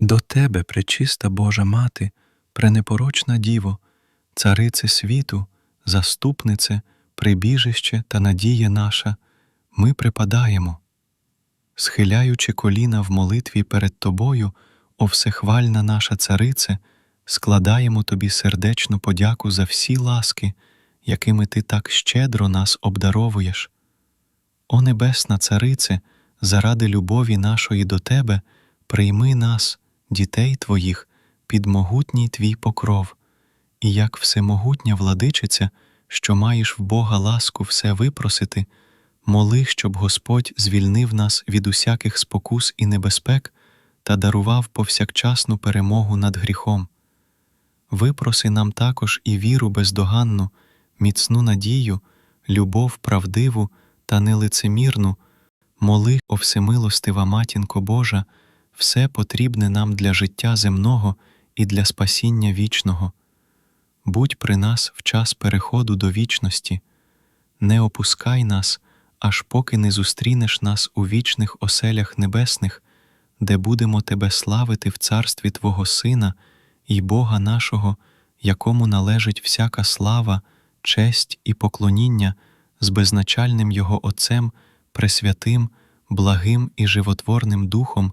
До Тебе, пречиста Божа Мати, пренепорочна Діво, царице світу, заступнице, прибіжище та надія наша, ми припадаємо. Схиляючи коліна в молитві перед Тобою, о всехвальна наша царице, складаємо Тобі сердечну подяку за всі ласки, якими Ти так щедро нас обдаровуєш. О Небесна Царице, заради любові нашої до Тебе, прийми нас, дітей Твоїх, під могутній Твій покров, і як всемогутня владичиця, що маєш в Бога ласку все випросити, моли, щоб Господь звільнив нас від усяких спокус і небезпек та дарував повсякчасну перемогу над гріхом. Випроси нам також і віру бездоганну, міцну надію, любов правдиву та нелицемірну, моли, о всемилостива Матінко Божа, все потрібне нам для життя земного і для спасіння вічного. Будь при нас в час переходу до вічності, не опускай нас, аж поки не зустрінеш нас у вічних оселях небесних, де будемо Тебе славити в царстві Твого Сина і Бога нашого, якому належить всяка слава, честь і поклоніння з безначальним Його Отцем, Пресвятим, благим і животворним Духом,